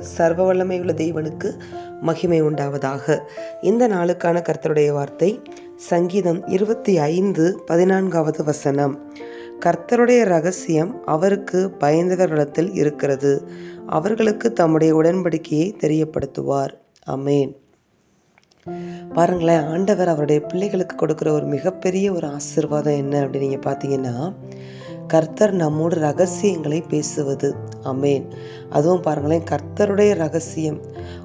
சர்வ வல்லமையுள்ள தெய்வனுக்கு மகிமை உண்டாவதாக. இந்த நாளுக்கான கர்த்தருடைய வார்த்தை சங்கீதம் இருபத்தி ஐந்து பதினான்காவது வசனம். கர்த்தருடைய ரகசியம் அவருக்கு பயந்தவர்களிடத்தில் இருக்கிறது. அவர்களுக்கு தம்முடைய உடன்படிக்கையை தெரியப்படுத்துவார். அமேன் பாருங்களேன் ஆண்டவர் அவருடைய பிள்ளைகளுக்கு கொடுக்குற ஒரு மிகப்பெரிய ஒரு ஆசிர்வாதம் என்ன அப்படின்னு நீங்கள் பார்த்தீங்கன்னா கர்த்தர் நம்மோடு ரகசியங்களை பேசுவது. அமேன் அதுவும் பாருங்களேன் கர்த்தருடைய ரகசியம்.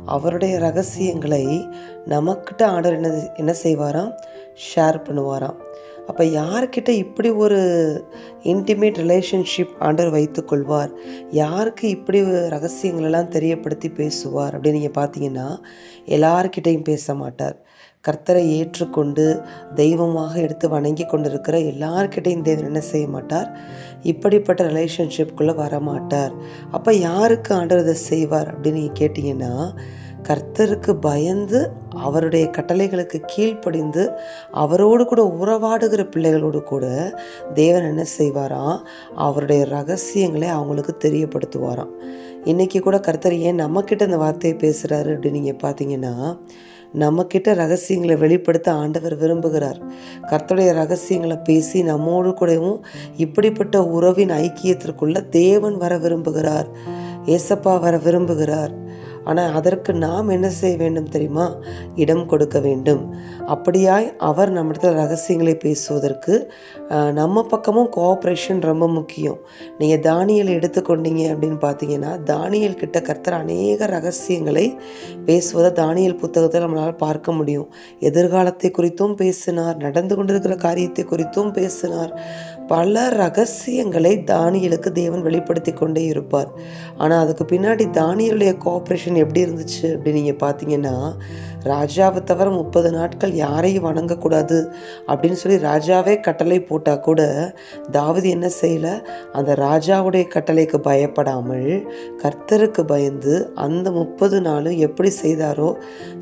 அவருடைய ரகசியங்களை நமக்கிட்ட ஆண்டவர் என்ன என்ன செய்வாராம்? ஷேர் பண்ணுவாராம். அப்போ யார்கிட்ட இப்படி ஒரு இன்டிமேட் ரிலேஷன்ஷிப் ஆண்டவர் வைத்து கொள்வார் யாருக்கு இப்படி ரகசியங்களெல்லாம் தெரியப்படுத்தி பேசுவார் அப்படின்னு நீங்கள் பார்த்தீங்கன்னா எல்லார்கிட்டையும் பேச மாட்டார். கர்த்தரை ஏற்றுக்கொண்டு தெய்வமாக எடுத்து வணங்கி கொண்டிருக்கிற எல்லார்கிட்டையும் தேவன் என்ன செய்ய மாட்டார்? இப்படிப்பட்ட ரிலேஷன்ஷிப்குள்ளே வரமாட்டார். அப்போ யாருக்கு ஆண்டவர் இதை செய்வார் அப்படின்னு நீங்கள் கேட்டிங்கன்னா கர்த்தருக்கு பயந்து அவருடைய கட்டளைகளுக்கு கீழ்ப்படிந்து அவரோடு கூட உறவாடுகிற பிள்ளைகளோடு கூட தேவன் என்ன செய்வாராம்? அவருடைய ரகசியங்களை அவங்களுக்கு தெரியப்படுத்துவாராம். இன்றைக்கி கூட கர்த்தர் ஏன் நம்மக்கிட்ட இந்த வார்த்தையை பேசுகிறாரு அப்படின்னு நீங்கள் பார்த்தீங்கன்னா நம்மக்கிட்ட ரகசியங்களை வெளிப்படுத்த ஆண்டவர் விரும்புகிறார். கர்த்தருடைய ரகசியங்களை பேசி நம்மோடு கூடவும் இப்படிப்பட்ட உறவின் ஐக்கியத்திற்குள்ள தேவன் வர விரும்புகிறார். ஏசப்பா வர விரும்புகிறார். ஆனால் அதற்கு நாம் என்ன செய்ய வேண்டும் தெரியுமா? இடம் கொடுக்க வேண்டும். அப்படியாய் அவர் நம்மிடத்தில் ரகசியங்களை பேசுவதற்கு நம்ம பக்கமும் கோஆப்ரேஷன் ரொம்ப முக்கியம். நீங்கள் தானியல் எடுத்துக்கொண்டீங்க அப்படின்னு பார்த்தீங்கன்னா தானியல் கிட்ட கர்த்தர் அநேக ரகசியங்களை பேசுவதை தானியல் புத்தகத்தில் நம்மளால் பார்க்க முடியும். எதிர்காலத்தை குறித்தும் பேசினார் நடந்து கொண்டிருக்கிற காரியத்தை குறித்தும் பேசினார். பல ரகசியங்களை தானியலுக்கு தேவன் வெளிப்படுத்தி கொண்டே இருப்பார். ஆனால் அதுக்கு பின்னாடி தானியலுடைய கோஆப்ரேஷன் எப்படி இருந்துச்சு அப்படின்னு நீங்கள் பார்த்தீங்கன்னா ராஜாவை தவிர முப்பது நாட்கள் யாரையும் வணங்கக்கூடாது அப்படின்னு சொல்லி ராஜாவே கட்டளை போட்டால் கூட தாவதி என்ன செய்யலை? அந்த ராஜாவுடைய கட்டளைக்கு பயப்படாமல் கர்த்தருக்கு பயந்து அந்த முப்பது நாளும் எப்படி செய்தாரோ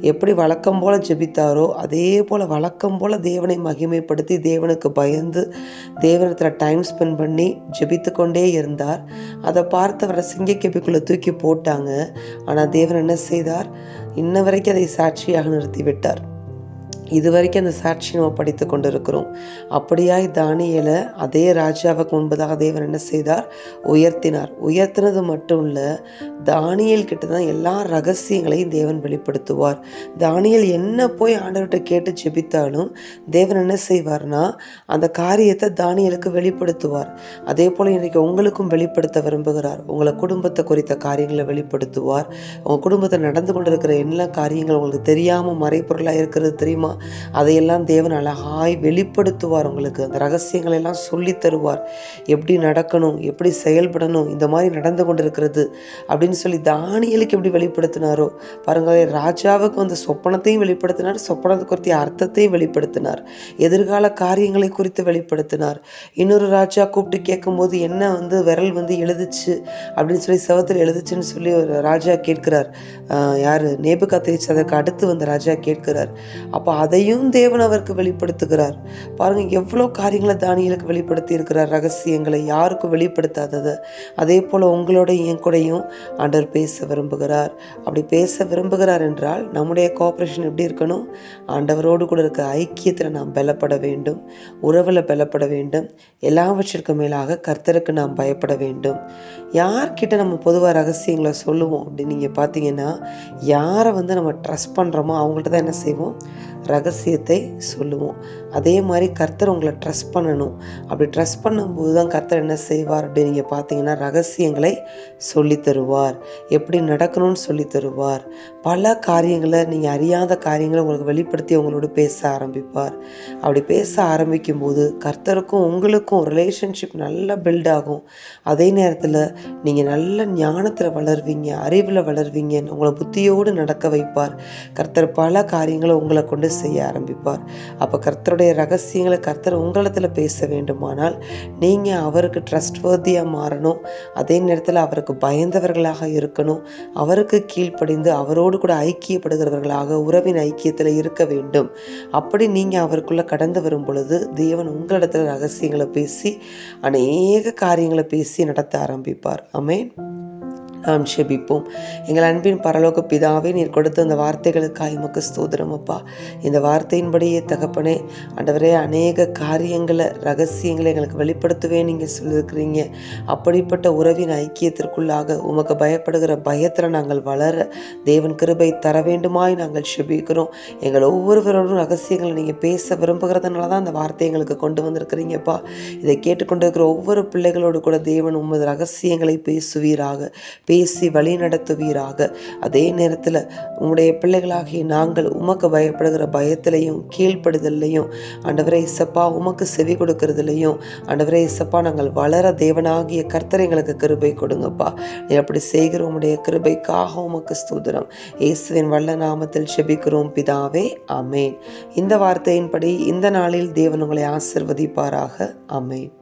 எப்படி வழக்கம் போல் ஜெபித்தாரோ அதே போல் வழக்கம் போல் தேவனை மகிமைப்படுத்தி தேவனுக்கு பயந்து தேவனத்தில் டைம் ஸ்பெண்ட் பண்ணி ஜெபித்து கொண்டே இருந்தார். அதை பார்த்தவரை சிங்கக்கெபிக்குள்ளே தூக்கி போட்டாங்க. ஆனால் தேவன் என்ன செய்தார்? இன்ன வரைக்கும் அதை சாட்சியாக நிறுத்திவிட்டார். இது வரைக்கும் அந்த சாட்சி நம்ம படித்து கொண்டிருக்கிறோம். அப்படியாய் தானியலை அதே ராஜாவுக்கு முன்பதாக தேவன் என்ன செய்தார்? உயர்த்தினார். உயர்த்தினது மட்டும் இல்லை தானியல் கிட்ட தான் எல்லா ரகசியங்களையும் தேவன் வெளிப்படுத்துவார். தானியல் என்ன போய் ஆண்டவர்கிட்ட கேட்டு ஜெபித்தாலும் தேவன் என்ன செய்வார்னா அந்த காரியத்தை தானியலுக்கு வெளிப்படுத்துவார். அதே போல் இன்றைக்கு உங்களுக்கும் வெளிப்படுத்த விரும்புகிறார். உங்களை குடும்பத்தை குறித்த காரியங்களை வெளிப்படுத்துவார். உங்கள் குடும்பத்தில் நடந்து கொண்டிருக்கிற எல்லா காரியங்கள் உங்களுக்கு தெரியாமல் மறைப்பொருளாக இருக்கிறது தெரியுமா? அதையெல்லாம் தேவன் அழகாய் வெளிப்படுத்துவார் உங்களுக்கு. அந்த ரகசியங்களை எல்லாம் சொல்லி தருவார். எப்படி நடக்கணும் எப்படி செயல்படணும் இந்த மாதிரி நடந்து கொண்டிருக்கிறது அப்படின்னு சொல்லி தானியலுக்கு எப்படி வெளிப்படுத்தினாரோ பாருங்க ராஜாவுக்கு அந்த சொப்பனத்தையும் வெளிப்படுத்தினார் சொப்பனத்தை குறித்த அர்த்தத்தையும் வெளிப்படுத்தினார். எதிர்கால காரியங்களை குறித்து வெளிப்படுத்தினார். இன்னொரு ராஜா கூப்பிட்டு கேட்கும்போது என்ன வந்து விரல் வந்து எழுதுச்சு அப்படின்னு சொல்லி செவத்தில் எழுதுச்சுன்னு சொல்லி ஒரு ராஜா கேட்கிறார். யார்? நேபு கத்திரிச்சு அதற்கு அடுத்து வந்த ராஜா கேட்கிறார். அப்போ அதையும் தேவன் அவருக்கு வெளிப்படுத்துகிறார். பாருங்க எவ்வளோ காரியங்களை தானியலுக்கு வெளிப்படுத்தி இருக்கிறார் ரகசியங்களை யாருக்கும் வெளிப்படுத்தாததை. அதே போல் உங்களோட என் கூடையும் ஆண்டவர் பேச விரும்புகிறார். அப்படி பேச விரும்புகிறார் என்றால் நம்முடைய கோஆப்ரேஷன் எப்படி இருக்கணும்? ஆண்டவரோடு கூட இருக்க ஐக்கியத்தில் நாம் பலப்பட வேண்டும். உறவில் பலப்பட வேண்டும். எல்லாவற்றிற்கும் மேலாக கர்த்தருக்கு நாம் பயப்பட வேண்டும். யார்கிட்ட நம்ம பொதுவாக ரகசியங்களை சொல்லுவோம் அப்படின்னு நீங்கள் பார்த்தீங்கன்னா யாரை வந்து நம்ம ட்ரஸ்ட் பண்ணுறோமோ அவங்கள்ட்ட தான் என்ன செய்வோம்? ரகசியத்தை சொல்லுவோம். அதே மாதிரி கர்த்தர் உங்களை ட்ரஸ்ட் பண்ணணும். அப்படி ட்ரஸ்ட் பண்ணும்போது தான் கர்த்தர் என்ன செய்வார் அப்படின்னு நீங்கள் பார்த்தீங்கன்னா ரகசியங்களை சொல்லி தருவார். எப்படி நடக்கணும்னு சொல்லி தருவார். பல காரியங்களை நீங்கள் அறியாத காரியங்களை உங்களுக்கு வெளிப்படுத்தி உங்களோட பேச ஆரம்பிப்பார். அப்படி பேச ஆரம்பிக்கும் போது கர்த்தருக்கும் உங்களுக்கும் ரிலேஷன்ஷிப் நல்லா பில்ட் ஆகும். அதே நேரத்தில் நீங்கள் நல்ல ஞானத்தில் வளர்வீங்க அறிவில் வளர்வீங்க உங்களை புத்தியோடு நடக்க வைப்பார். கர்த்தர் பல காரியங்களை உங்களை கொண்டு செய்ய ஆரம்பிப்பார். அப்போ கர்த்தருடைய ரகசியங்களை கர்த்தர் உங்களிடத்தில் பேச வேண்டுமானால் நீங்கள் அவருக்கு ட்ரஸ்ட்வர்த்தியாக மாறணும். அதே நேரத்தில் அவருக்கு பயந்தவர்களாக இருக்கணும். அவருக்கு கீழ்ப்படிந்து அவரோடு கூட ஐக்கியப்படுகிறவர்களாக உறவின் ஐக்கியத்தில் இருக்க வேண்டும். அப்படி நீங்கள் அவருக்குள்ளே கடந்து வரும் பொழுது தேவன் உங்களிடத்தில் ரகசியங்களை பேசி அநேக காரியங்களை பேசி நடத்த ஆரம்பிப்பார். அமேன் நாம் செபிப்போம் எங்கள் அன்பின் பரலோக பிதாவே நீர் கொடுத்த அந்த வார்த்தைகளுக்காக உமக்கு ஸ்தோதிரம் அப்பா. இந்த வார்த்தையின்படியே தகப்பனே ஆண்டவரே அநேக காரியங்களை ரகசியங்களை எங்களுக்கு வெளிப்படுத்துவேன் நீங்கள் சொல்லியிருக்கிறீங்க அப்படிப்பட்ட உறவின் ஐக்கியத்திற்குள்ளாக உமக்கு பயப்படுகிற பயத்தில் நாங்கள் வளர தேவன் கிருபை தர வேண்டுமாய் நாங்கள் செபிக்கிறோம். எங்கள் ஒவ்வொருவரோடும் ரகசியங்களை நீங்கள் பேச விரும்புகிறதுனால தான் அந்த வார்த்தை எங்களுக்கு கொண்டு வந்திருக்கிறீங்கப்பா இதை கேட்டுக்கொண்டிருக்கிற ஒவ்வொரு பிள்ளைகளோடு கூட தேவன் உமது ரகசியங்களை பேசுவீராக. பே பேசி வழி நடத்துவீராக. அதே நேரத்தில் உங்களுடைய பிள்ளைகளாகிய நாங்கள் உமக்கு பயப்படுகிற பயத்திலையும் கீழ்ப்படுதல்லையும். ஆண்டவரே இசப்பா உமக்கு செவி கொடுக்கறதுலையும். ஆண்டவரே இசப்பா நாங்கள் வளர தேவனாகிய கர்த்தரை எங்களுக்கு கிருபை கொடுங்கப்பா. நீ அப்படி செய்கிற உங்களுடைய கிருபைக்காக உமக்கு ஸ்தோத்திரம். இயேசுவின் வல்ல நாமத்தில் செபிக்கிறோம் பிதாவே அமேன் இந்த வார்த்தையின்படி இந்த நாளில் தேவன் உங்களை ஆசிர்வதிப்பாராக அமேன்